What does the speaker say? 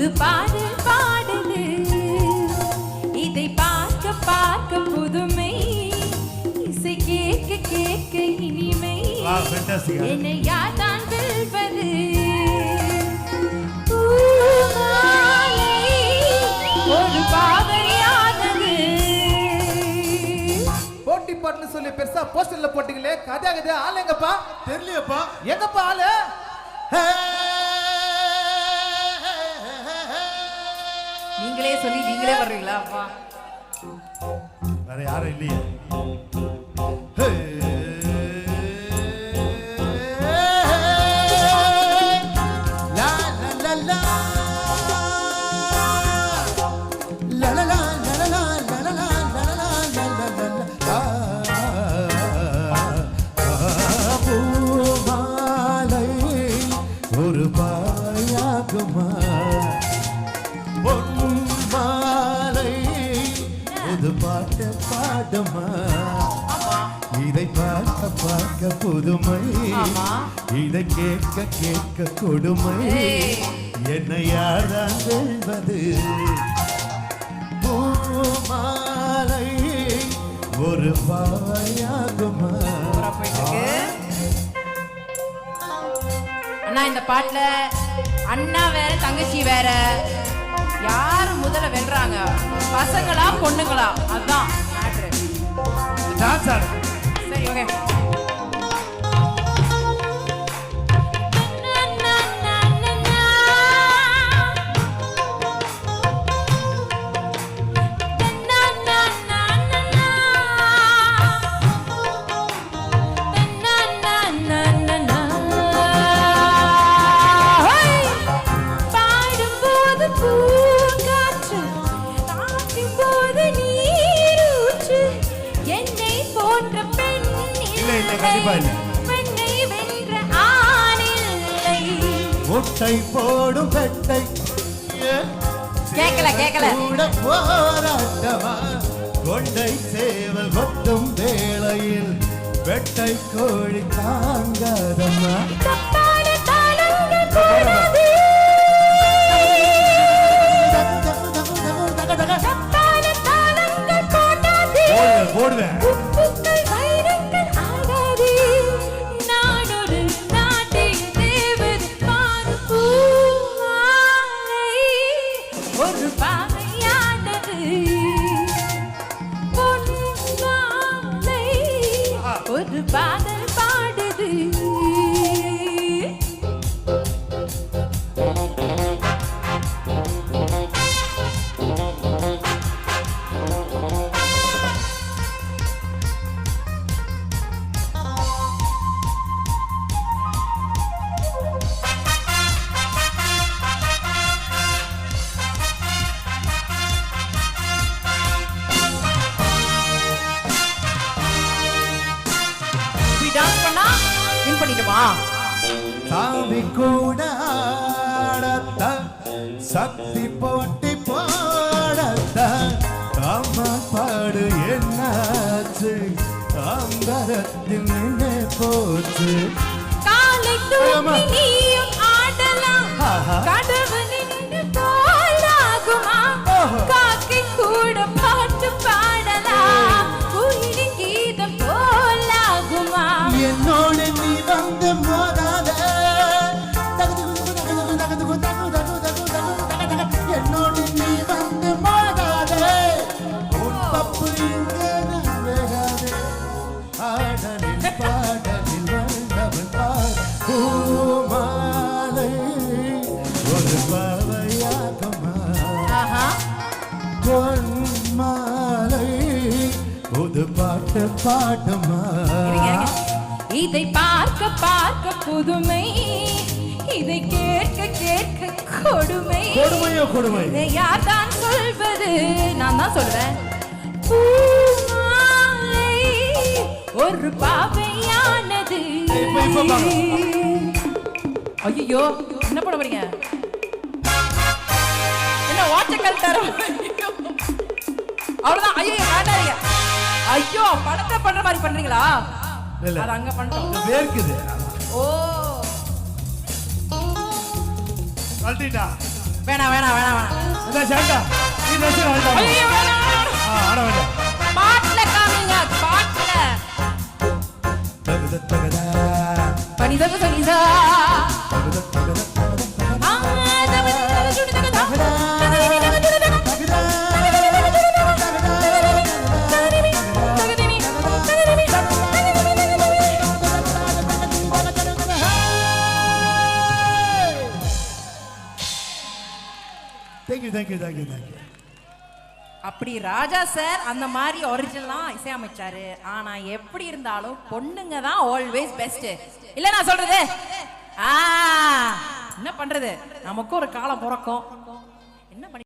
புது பாடல் பாடுது இதை பார்க்க பார்க்க புதுமை. இசை கேட்க கேட்க இனிமை. என்னை யார் தான் வெல்வது? ஒரு பாவையானது போட்டி பாட்டுன்னு சொல்லி பெருசா போஸ்டர்ல போட்டீங்களே. கதை கதை ஆள் எங்கப்பா? தெரியலையப்பா. எங்கப்பா ஆளு? நீங்களே சொல்லி நீங்களே வர்றீங்களா? அப்பா. வேற யாரும் இல்லையே. புது பாட்டு பாடுமா? இதை பார்க்க பார்க்க புதுமை. இதை கேட்க கேட்க கொடுமை. என்னை யாரான் வெல்வது பூமாலை ஒரு பாவையாகுமா. அண்ணா இந்த பாட்டுல அண்ணா வேற தங்கச்சி வேற. யாரு முதல்ல வெல்றாங்க? பசங்களா பொண்ணுங்களா? அதான் மேட்ரு டான்ஸ் ஆடு. சரி ஓகே பாடும்போது கண்டிப்பா இல்ல. முட்டை போடும் பெட்டை. கேக்கல, கேக்கல. கூட போராட்டமா? கொண்டை சேவல் கொட்டும் வேளையில் வெட்டை கோழி தாங்காதம்மா? போடுவேன். ஒரு பாதையானது ஒரு பாதை வின் பண்ணிடுமா சாமி கூட சக்தி போட்டி போடத்தான் அம்மா பாடு என்னாச்சு? அம்பரத்தில் நின்று போச்சு. காலை. தூக்கி நீயும் வந்து போதாத என்னோடு நீ வந்து போதாத பப்பு இங்கே வேகாது ஆடலில் பாடலில் வந்தவள் பாலை இதை பார்க்க பார்க்க புதுமை. இதை கேட்க கேட்க கொடுமை. கொடுமையோ கொடுமை? இதை யார் தான் சொல்வது? நான் தான் சொல்றேன் ஒரு பாவையானது. ஐயோ என்ன பண்ண போறீங்க? என்ன வாட்சக்கல் தர அவ்வளவுதான். ஐயோ வேண்டாதீங்க ஐயோ படத்தை பண்ற மாதிரி பண்றீங்களா? இல்ல. அது அங்க பண்ணிட்டோம் வேர்க்குது. ஓ. கழட்டிட்டா வேணாம் வேணாம் வேணாம் வேணாம். இந்த சாண்டா நீ ரசிக வேண்டாம் ஐயோ வேணாம். வேணாம். ஆ ஆட வேண்டாம். பாட்டுல காமிங்க பாட்டுல. தகுத தகதா பனிதகு thank you thank you thank you thank you அப்படி ராஜா சார் அந்த மாதிரி ஒரிஜினலா இசையமைச்சாரு. ஆனா எப்படி இருந்தாலும் பொண்ணுங்க தான் ஆல்வேஸ் பெஸ்ட் இல்ல நான் சொல்றது? என்ன பண்றது? நமக்கும் ஒரு காலம் பிறக்கும். என்ன பண்ணி